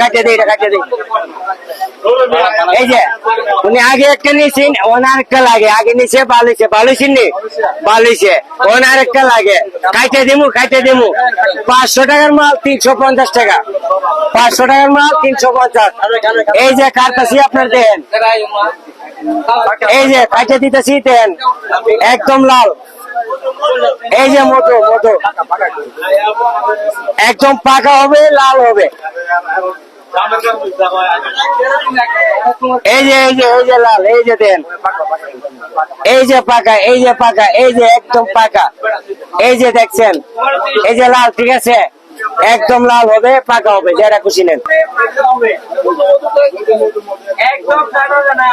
কাটিয়ে দিই কাটিয়ে দিই। এই যে, উনি আগে একটা ওনার একটা লাগে। আগে নি? ওনার একটা লাগে। দিমু দিমু। পাঁচশো টাকার মাল, তিনশো পঞ্চাশ টাকা। পাঁচশো টাকার মাল, তিনশো পঞ্চাশ। এই যে কারতাছি আপনার দেন। এই যে কাইটে দিতেছি, দেন। একদম লাল। এই যে মধু মধু। একদম পাকা হবে, লাল হবে। এই যে এই যে এই যে লাল, এই যে দেন। এই যে পাকা, এই যে পাকা, এই যে একদম পাকা। এই যে দেখছেন, এই যে লাল, ঠিক আছে? একদম লাল হবে, পাকা হবে, যারা খুশি নেন একদম না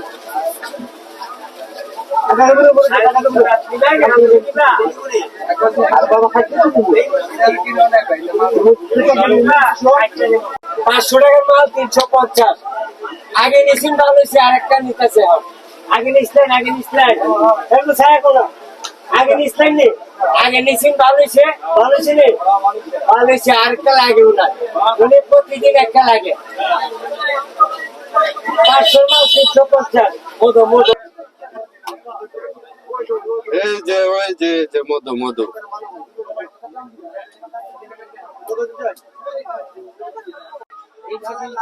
পাঁচশো টাকার মাল তিনশো পঞ্চাশ। আগে নিছেন ভালো হয়েছে আর একটা নিতেছে আগে নিসলেন আগে একটু ছায়া করো আগে নিসলেন নি আগে নিছেন ভালো হয়েছে ভালো হয়েছে নি ভালো হয়েছে আর একটা লাগে ওনার উনি প্রতিদিন একটা লাগে পাঁচশো মাল তিনশো পঞ্চাশ মধু মধু এই যে ওই যে যে মধু মধু তিনশো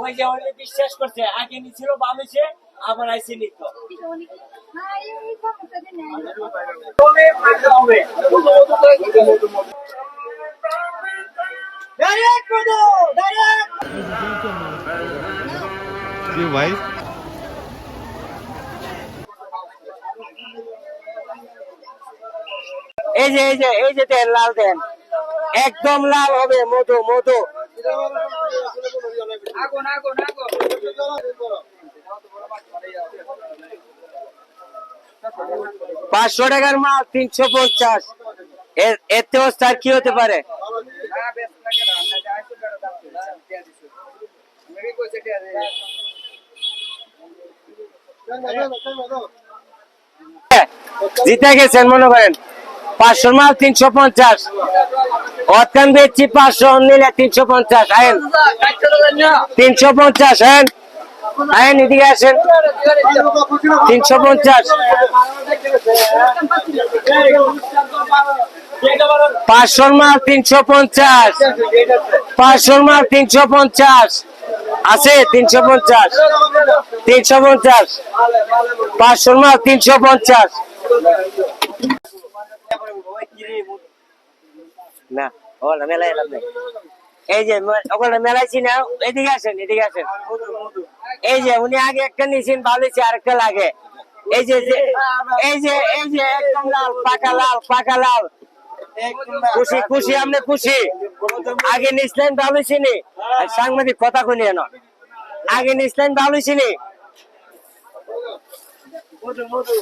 ওই যে বিশ্বাস করছে আগে নিছিল বামেছে আবার আইসে নিত। ভাই। এই যে এই যে এই যে দেন লাল দেন। একদম লাল হবে মধু মধু। পাঁচশো টাকার মাল, তিনশো পঞ্চাশ। এর এর থেকে স্টার কি হতে পারে? জিতে গেছেন মনে করেন। পাঁচশো মাল, তিনশো পঞ্চাশ। অত্যান বেচছি পাঁচশো, নিলে তিনশো পঞ্চাশ আইন তিনশো পঞ্চাশ আইন আইন এদিকে আসেন। তিনশো পঞ্চাশ। পাঁচশোর মাল তিনশো পঞ্চাশ। পাঁচশোর মাল তিনশো পঞ্চাশ। আছে তিনশো পঞ্চাশ। তিনশো পঞ্চাশ। পাঁচশোর মাল তিনশো পঞ্চাশ। না, ওগুলো মেলায় এলাম নাই। এই যে ওগুলো মেলাইছি না এদিকে আসেন এদিকে আসেন। এই যে, উনি আগে একটা নিয়েছেন হয়েছে আরেকটা লাগে। এই যে এই যে এই যে, একদম লাল, পাকা লাল পাকা লাল। খুশি খুশি, আপনি খুশি। আগে ভালো হয়েছে সাংবাদিক, কথা শুনি না আগে নিসলেন ভালো হয়েছে নি মধু মধু